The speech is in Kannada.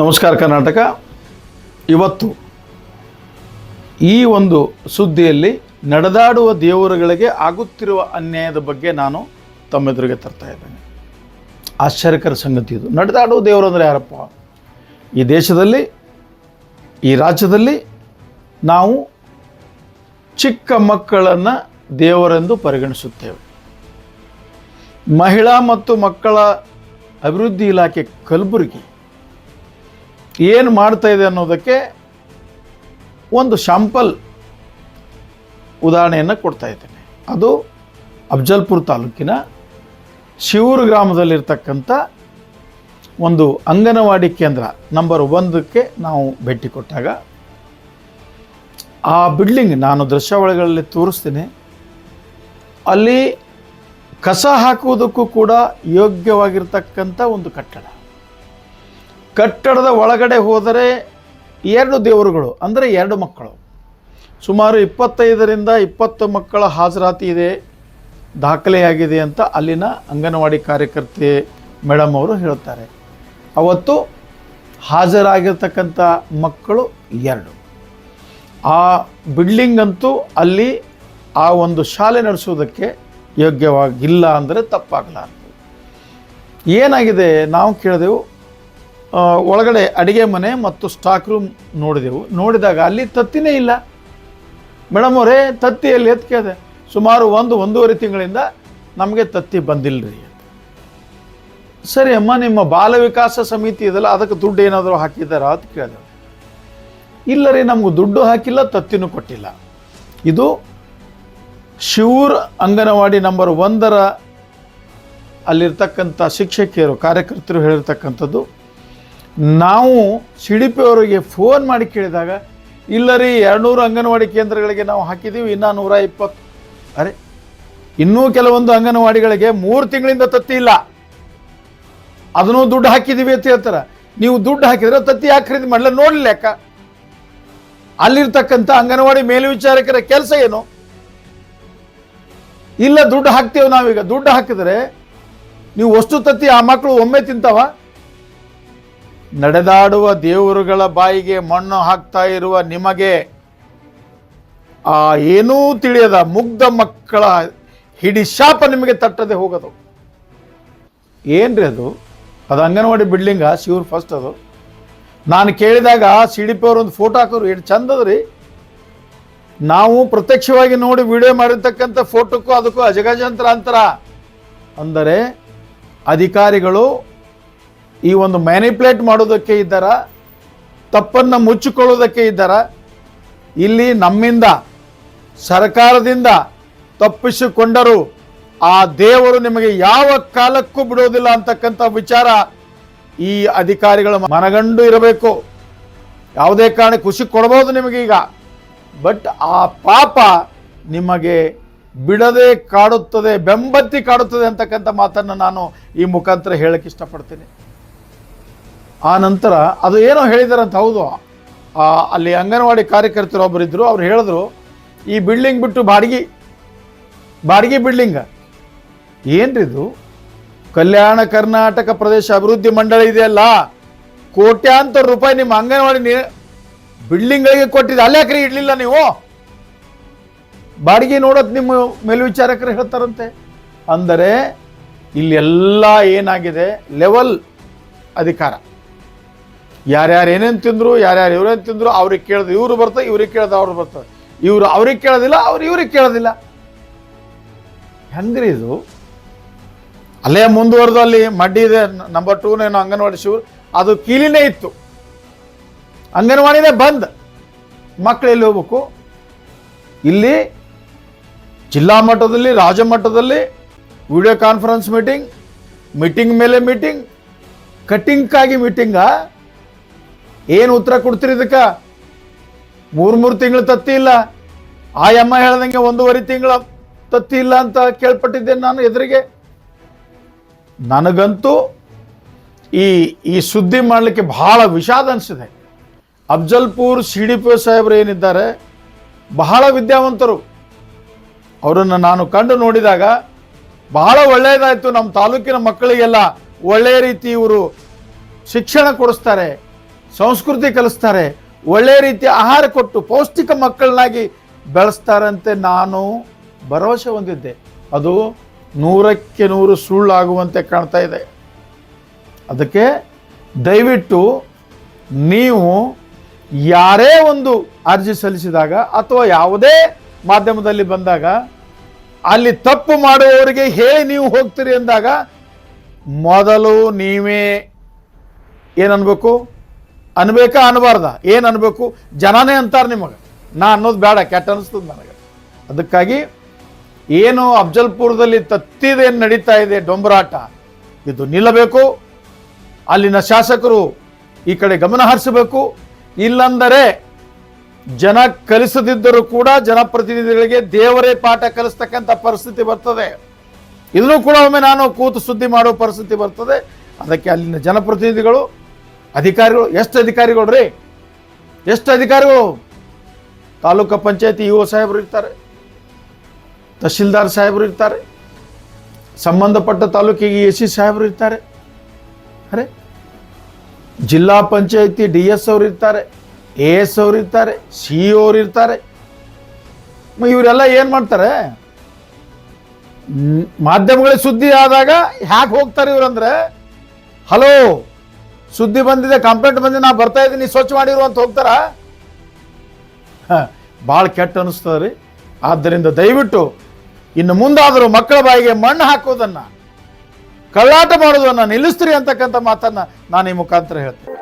ನಮಸ್ಕಾರ ಕರ್ನಾಟಕ. ಇವತ್ತು ಈ ಒಂದು ಸುದ್ದಿಯಲ್ಲಿ ನಡೆದಾಡುವ ದೇವರುಗಳಿಗೆ ಆಗುತ್ತಿರುವ ಅನ್ಯಾಯದ ಬಗ್ಗೆ ನಾನು ತಮ್ಮೆದುರಿಗೆ ತರ್ತಾ ಇದ್ದೇನೆ. ಆಶ್ಚರ್ಯಕರ ಸಂಗತಿ ಇದು. ನಡೆದಾಡುವ ದೇವರು ಅಂದರೆ ಯಾರಪ್ಪ? ಈ ದೇಶದಲ್ಲಿ, ಈ ರಾಜ್ಯದಲ್ಲಿ ನಾವು ಚಿಕ್ಕ ಮಕ್ಕಳನ್ನು ದೇವರೆಂದು ಪರಿಗಣಿಸುತ್ತೇವೆ. ಮಹಿಳಾ ಮತ್ತು ಮಕ್ಕಳ ಅಭಿವೃದ್ಧಿ ಇಲಾಖೆ ಕಲಬುರಗಿ ಏನು ಮಾಡ್ತಾ ಇದೆ ಅನ್ನೋದಕ್ಕೆ ಒಂದು ಶಾಂಪಲ್ ಉದಾಹರಣೆಯನ್ನು ಕೊಡ್ತಾ ಇದ್ದೇನೆ. ಅದು ಅಫ್ಜಲ್ಪುರ ತಾಲೂಕಿನ ಶಿವೂರು ಗ್ರಾಮದಲ್ಲಿರ್ತಕ್ಕಂಥ ಒಂದು ಅಂಗನವಾಡಿ ಕೇಂದ್ರ ನಂಬರ್ ಒಂದಕ್ಕೆ ನಾವು ಭೇಟಿ ಕೊಟ್ಟಾಗ ಆ ಬಿಲ್ಡಿಂಗ್ ನಾನು ದೃಶ್ಯಾವಳಿಗಳಲ್ಲಿ ತೋರಿಸ್ತೀನಿ. ಅಲ್ಲಿ ಕಸ ಹಾಕುವುದಕ್ಕೂ ಕೂಡ ಯೋಗ್ಯವಾಗಿರ್ತಕ್ಕಂಥ ಒಂದು ಕಟ್ಟಡ. ಕಟ್ಟಡದ ಒಳಗಡೆ ಹೋದರೆ ಎರಡು ದೇವರುಗಳು, ಅಂದರೆ ಎರಡು ಮಕ್ಕಳು. ಸುಮಾರು ಇಪ್ಪತ್ತೈದರಿಂದ ಇಪ್ಪತ್ತು ಮಕ್ಕಳ ಹಾಜರಾತಿ ಇದೆ, ದಾಖಲೆಯಾಗಿದೆ ಅಂತ ಅಲ್ಲಿನ ಅಂಗನವಾಡಿ ಕಾರ್ಯಕರ್ತೆ ಮೇಡಮ್ ಅವರು ಹೇಳ್ತಾರೆ ಅವತ್ತು ಹಾಜರಾಗಿರ್ತಕ್ಕಂಥ ಮಕ್ಕಳು ಎರಡು. ಆ ಬಿಲ್ಡಿಂಗ್ ಅಂತೂ ಅಲ್ಲಿ ಆ ಒಂದು ಶಾಲೆ ನಡೆಸುವುದಕ್ಕೆ ಯೋಗ್ಯವಾಗಿಲ್ಲ ಅಂದರೆ ತಪ್ಪಾಗಲಾರದು ಏನಾಗಿದೆ? ನಾವು ಕೇಳಿದೆವು ಒಳಗಡೆ ಅಡುಗೆ ಮನೆ ಮತ್ತು ಸ್ಟಾಕ್ ರೂಮ್ ನೋಡಿದೆವು. ನೋಡಿದಾಗ ಅಲ್ಲಿ ತತ್ತಿನೇ ಇಲ್ಲ. ಮೇಡಮ್ ಅವರೇ ತತ್ತಿಯಲ್ಲಿ ಎತ್ ಕೇಳಿದೆ. ಸುಮಾರು ಒಂದು, ಒಂದೂವರೆ ತಿಂಗಳಿಂದ ನಮಗೆ ತತ್ತಿ ಬಂದಿಲ್ಲರಿ ರೀ ಸರಿ ಅಮ್ಮ, ನಿಮ್ಮ ಬಾಲ ವಿಕಾಸ ಸಮಿತಿ ಇದೆಲ್ಲ ಅದಕ್ಕೆ ದುಡ್ಡು ಏನಾದರೂ ಹಾಕಿದ್ದಾರಾ ಅಂತ ಕೇಳಿದೆ. ಇಲ್ಲ ರೀ ನಮ್ಗೆ ದುಡ್ಡು ಹಾಕಿಲ್ಲ, ತತ್ತಿನೂ ಕೊಟ್ಟಿಲ್ಲ. ಇದು ಶಿವೂರ್ ಅಂಗನವಾಡಿ ನಂಬರ್ ಒಂದರ ಅಲ್ಲಿರ್ತಕ್ಕಂಥ ಶಿಕ್ಷಕಿಯರು, ಕಾರ್ಯಕರ್ತರು ಹೇಳಿರ್ತಕ್ಕಂಥದ್ದು. ನಾವು ಸಿ ಡಿ ಪಿ ಅವರಿಗೆ ಫೋನ್ ಮಾಡಿ ಕೇಳಿದಾಗ, ಇಲ್ಲ ರೀ, ಎರಡುನೂರು ಅಂಗನವಾಡಿ ಕೇಂದ್ರಗಳಿಗೆ ನಾವು ಹಾಕಿದ್ದೀವಿ ಇನ್ನೂ ನೂರ ಇಪ್ಪತ್ತು. ಅರೆ, ಇನ್ನೂ ಕೆಲವೊಂದು ಅಂಗನವಾಡಿಗಳಿಗೆ ಮೂರು ತಿಂಗಳಿಂದ ತತ್ತಿ ಇಲ್ಲ. ಅದನ್ನು ದುಡ್ಡು ಹಾಕಿದ್ದೀವಿ ಅಂತ ಹೇಳ್ತಾರೆ. ನೀವು ದುಡ್ಡು ಹಾಕಿದ್ರೆ ತತ್ತಿ ಯಾಕೆ ಖರೀದಿ ಮಾಡಲ್ಲ ನೋಡಲಿ ಅಕ್ಕ ಅಲ್ಲಿರ್ತಕ್ಕಂಥ ಅಂಗನವಾಡಿ ಮೇಲ್ವಿಚಾರಕರ ಕೆಲಸ ಏನು? ಇಲ್ಲ, ದುಡ್ಡು ಹಾಕ್ತೇವೆ ನಾವೀಗ. ದುಡ್ಡು ಹಾಕಿದ್ರೆ, ನೀವು ವಸ್ತು ತತ್ತಿ ಆ ಮಕ್ಕಳು ಒಮ್ಮೆ ತಿಂತಾವ? ನಡೆದಾಡುವ ದೇವರುಗಳ ಬಾಯಿಗೆ ಮಣ್ಣು ಹಾಕ್ತಾ ಇರುವ ನಿಮಗೆ ಆ ಏನೂ ತಿಳಿಯದ ಮುಗ್ಧ ಮಕ್ಕಳ ಹಿಡಿ ಶಾಪ ನಿಮಗೆ ತಟ್ಟದೆ ಹೋಗೋದು. ಏನ್ರಿ ಅದು? ಅದು ಅಂಗನವಾಡಿ ಬಿಲ್ಡಿಂಗ, ಶಿವ್ರು ಫಸ್ಟ್ ಅದು. ನಾನು ಕೇಳಿದಾಗ ಸಿ ಡಿ ಒಂದು ಫೋಟೋ ಹಾಕೋರು ಎಷ್ಟು ಚಂದದ್ರಿ ನಾವು ಪ್ರತ್ಯಕ್ಷವಾಗಿ ನೋಡಿ ವಿಡಿಯೋ ಮಾಡಿರ್ತಕ್ಕಂಥ ಫೋಟೋಕ್ಕೂ ಅದಕ್ಕೂ ಅಜಗಜಾಂತರ ಅಂತರ ಅಂದರೆ ಅಧಿಕಾರಿಗಳು ಈ ಒಂದು ಮ್ಯಾನಿಪ್ಯುಲೇಟ್ ಮಾಡೋದಕ್ಕೆ ಇದ್ದಾರ, ತಪ್ಪನ್ನು ಮುಚ್ಚಿಕೊಳ್ಳೋದಕ್ಕೆ ಇದ್ದಾರ, ಇಲ್ಲಿ ನಮ್ಮಿಂದ, ಸರ್ಕಾರದಿಂದ ತಪ್ಪಿಸಿಕೊಂಡರು, ಆ ದೇವರು ನಿಮಗೆ ಯಾವ ಕಾಲಕ್ಕೂ ಬಿಡೋದಿಲ್ಲ ಅಂತಕ್ಕಂಥ ವಿಚಾರ ಈ ಅಧಿಕಾರಿಗಳ ಮನಗಂಡು ಇರಬೇಕು. ಯಾವುದೇ ಕಾರಣ ಖುಷಿ ಕೊಡ್ಬೋದು ನಿಮಗೀಗ ಬಟ್ ಆ ಪಾಪ ನಿಮಗೆ ಬಿಡದೆ ಕಾಡುತ್ತದೆ, ಬೆಂಬತ್ತಿ ಕಾಡುತ್ತದೆ ಅಂತಕ್ಕಂಥ ಮಾತನ್ನು ನಾನು ಈ ಮುಖಾಂತರ ಹೇಳಕ್ಕೆ ಇಷ್ಟಪಡ್ತೀನಿ. ಆ ನಂತರ ಅದು ಏನೋ ಹೇಳಿದಾರಂತ, ಹೌದು. ಅಲ್ಲಿ ಅಂಗನವಾಡಿ ಕಾರ್ಯಕರ್ತರು ಒಬ್ಬರಿದ್ದರು ಅವ್ರು ಹೇಳಿದ್ರು, ಈ ಬಿಲ್ಡಿಂಗ್ ಬಿಟ್ಟು ಬಾಡಿಗೆ ಬಾಡಿಗೆ ಬಿಲ್ಡಿಂಗ್. ಏನ್ರಿ ಇದು? ಕಲ್ಯಾಣ ಕರ್ನಾಟಕ ಪ್ರದೇಶ ಅಭಿವೃದ್ಧಿ ಮಂಡಳಿ ಇದೆಯಲ್ಲ? ಕೋಟ್ಯಾಂತರ ರೂಪಾಯಿ ನಿಮ್ಮ ಅಂಗನವಾಡಿ ಬಿಲ್ಡಿಂಗ್ಗಳಿಗೆ ಕೊಟ್ಟಿದ್ದು, ಅಲ್ಲೇ ಯಾಕ್ರಿ ಇಡ್ಲಿಲ್ಲ ನೀವು? ಬಾಡಿಗೆ ನೋಡೋದು ನಿಮ್ಮ ಮೇಲ್ವಿಚಾರಕರು ಹೇಳ್ತಾರಂತೆ. ಅಂದರೆ, ಇಲ್ಲಿ ಎಲ್ಲ ಏನಾಗಿದೆ? ಲೆವೆಲ್ ಅಧಿಕಾರ. ಯಾರ್ಯಾರು ಏನೇನು ತಿಂದರು, ಯಾರ್ಯಾರು ಇವ್ರೇನು ತಿಂದರು, ಅವ್ರಿಗೆ ಕೇಳಿದ, ಇವರು ಬರ್ತಾರೆ, ಇವ್ರಿಗೆ ಕೇಳಿದ, ಅವ್ರು ಬರ್ತಾರೆ. ಇವರು ಅವ್ರಿಗೆ ಕೇಳೋದಿಲ್ಲ, ಅವ್ರು ಇವ್ರಿಗೆ ಕೇಳೋದಿಲ್ಲ. ಹೆಂಗ್ರಿ ಇದು? ಅಲ್ಲೇ ಮುಂದುವರೆದು ಅಲ್ಲಿ ಮಡ್ಡಿ ಇದೆ ನಂಬರ್ ಟೂನೇನೋ ಅಂಗನವಾಡಿ ಶಿವ ಅದು ಕೀಲಿನೇ ಇತ್ತು. ಅಂಗನವಾಡಿನೇ ಬಂದ್. ಮಕ್ಕಳು ಎಲ್ಲಿ ಹೋಗ್ಬೇಕು? ಇಲ್ಲಿ ಜಿಲ್ಲಾ ಮಟ್ಟದಲ್ಲಿ, ರಾಜ್ಯ ಮಟ್ಟದಲ್ಲಿ ವಿಡಿಯೋ ಕಾನ್ಫರೆನ್ಸ್ ಮೀಟಿಂಗ್ ಮೀಟಿಂಗ್ ಮೇಲೆ ಮೀಟಿಂಗ್ ಕಟಿಂಗ್ಗಾಗಿ ಮೀಟಿಂಗ ಏನು ಉತ್ತರ ಕೊಡ್ತೀರಿ ಇದಕ್ಕೆ? ಮೂರು ಮೂರು ತಿಂಗಳು ತತ್ತಿ ಇಲ್ಲ. ಆ ಅಮ್ಮ ಹೇಳ್ದಂಗೆ ಒಂದೂವರೆ ತಿಂಗಳ ತತ್ತಿ ಇಲ್ಲ ಅಂತ ಕೇಳ್ಪಟ್ಟಿದ್ದೇನೆ ನಾನು ಎದುರಿಗೆ. ನನಗಂತೂ ಈ ಈ ಸುದ್ದಿ ಮಾಡಲಿಕ್ಕೆ ಬಹಳ ವಿಷಾದ ಅನಿಸಿದೆ. ಅಫ್ಜಲ್ಪುರ್ ಸಿ ಡಿ ಪಿ ಸಾಹೇಬರು ಏನಿದ್ದಾರೆ, ಬಹಳ ವಿದ್ಯಾವಂತರು. ಅವರನ್ನು ನಾನು ಕಂಡು ನೋಡಿದಾಗ ಬಹಳ ಒಳ್ಳೆಯದಾಯಿತು ನಮ್ಮ ತಾಲೂಕಿನ ಮಕ್ಕಳಿಗೆಲ್ಲ ಒಳ್ಳೆಯ ರೀತಿ ಇವರು ಶಿಕ್ಷಣ ಕೊಡಿಸ್ತಾರೆ. ಸಂಸ್ಕೃತಿ ಕಲಿಸ್ತಾರೆ, ಒಳ್ಳೆ ರೀತಿಯ ಆಹಾರ ಕೊಟ್ಟು ಪೌಷ್ಟಿಕ ಮಕ್ಕಳನ್ನಾಗಿ ಬೆಳೆಸ್ತಾರಂತೆ ನಾನು ಭರವಸೆ ಹೊಂದಿದ್ದೆ. ಅದು ನೂರಕ್ಕೆ ನೂರು ಸುಳ್ಳಾಗುವಂತೆ ಕಾಣ್ತಾ ಇದೆ. ಅದಕ್ಕೆ ದಯವಿಟ್ಟು ನೀವು ಯಾರೇ ಒಂದು ಅರ್ಜಿ ಸಲ್ಲಿಸಿದಾಗ ಅಥವಾ ಯಾವುದೇ ಮಾಧ್ಯಮದಲ್ಲಿ ಬಂದಾಗ, ಅಲ್ಲಿ ತಪ್ಪು ಮಾಡುವವರಿಗೆ ಹೇಳಿ ನೀವು ಹೋಗ್ತೀರಿ ಅಂದಾಗ ಮೊದಲು ನೀವೇ ಏನು ಅನ್ಬೇಕು ಅನ್ಬೇಕಾ ಅನ್ಬಾರ್ದ. ಏನು ಅನ್ಬೇಕು? ಜನನೇ ಅಂತಾರೆ ನಿಮಗೆ. ನಾ ಅನ್ನೋದು ಬೇಡ ಕೆಟ್ಟ ಅನಿಸ್ತದೆ ನನಗೆ. ಅದಕ್ಕಾಗಿ ಏನು ಅಫ್ಜಲ್ಪುರದಲ್ಲಿ ತತ್ತಿದೇನು ನಡೀತಾ ಇದೆ ಡೊಂಬರಾಟ, ಇದು ನಿಲ್ಲಬೇಕು. ಅಲ್ಲಿನ ಶಾಸಕರು ಈ ಕಡೆ ಗಮನ ಹರಿಸಬೇಕು. ಇಲ್ಲಂದರೆ ಜನ ಕಲಿಸದಿದ್ದರೂ ಕೂಡ ಜನಪ್ರತಿನಿಧಿಗಳಿಗೆ ದೇವರೇ ಪಾಠ ಕಲಿಸ್ತಕ್ಕಂಥ ಪರಿಸ್ಥಿತಿ ಬರ್ತದೆ. ಇದನ್ನು ಕೂಡ ಒಮ್ಮೆ ನಾನು ಕೂತು ಸುದ್ದಿ ಮಾಡೋ ಪರಿಸ್ಥಿತಿ ಬರ್ತದೆ. ಅದಕ್ಕೆ ಅಲ್ಲಿನ ಜನಪ್ರತಿನಿಧಿಗಳು ಅಧಿಕಾರಿಗಳು, ಎಷ್ಟು ಅಧಿಕಾರಿಗಳು ರೀ? ಎಷ್ಟು ಅಧಿಕಾರಿಗಳು? ತಾಲೂಕು ಪಂಚಾಯತಿ ಇ ಒ ಸಾಹೇಬರು ಇರ್ತಾರೆ. ತಹಶೀಲ್ದಾರ್ ಸಾಹೇಬರು ಇರ್ತಾರೆ. ಸಂಬಂಧಪಟ್ಟ ತಾಲೂಕಿಗೆ ಎ ಸಿ ಸಾಹೇಬರು ಇರ್ತಾರೆ. ಅರೆ? ಜಿಲ್ಲಾ ಪಂಚಾಯತಿ ಡಿ ಎಸ್ ಅವರು ಇರ್ತಾರೆ, ಎ ಎಸ್ ಅವರು ಇರ್ತಾರೆ, ಸಿ ಅವ್ರು ಇರ್ತಾರೆ. ಇವರೆಲ್ಲ ಏನು ಮಾಡ್ತಾರೆ? ಮಾಧ್ಯಮಗಳ ಸುದ್ದಿ ಆದಾಗ ಹ್ಯಾಕ್ ಹೋಗ್ತಾರೆ ಇವ್ರಂದ್ರೆ ಹಲೋ ಸುದ್ದಿ ಬಂದಿದೆ ಕಂಪ್ಲೇಂಟ್ ಬಂದಿದೆ, ನಾ ಬರ್ತಾ ಇದ್ದೀನಿ, ಸ್ವಚ್ಛ ಮಾಡಿರು ಅಂತ ಹೋಗ್ತಾರ? ಭಾಳ ಕೆಟ್ಟ ಅನಿಸ್ತದೆ ರೀ. ಆದ್ದರಿಂದ ದಯವಿಟ್ಟು ಇನ್ನು ಮುಂದಾದರೂ ಮಕ್ಕಳ ಬಾಯಿಗೆ ಮಣ್ಣು ಹಾಕೋದನ್ನ ಕಳ್ಳಾಟ ಮಾಡೋದನ್ನ ನಿಲ್ಲಿಸ್ತೀರಿ ಅಂತಕ್ಕಂಥ ಮಾತನ್ನ ನಾನು ಈ ಮುಖಾಂತರ ಹೇಳ್ತೇನೆ.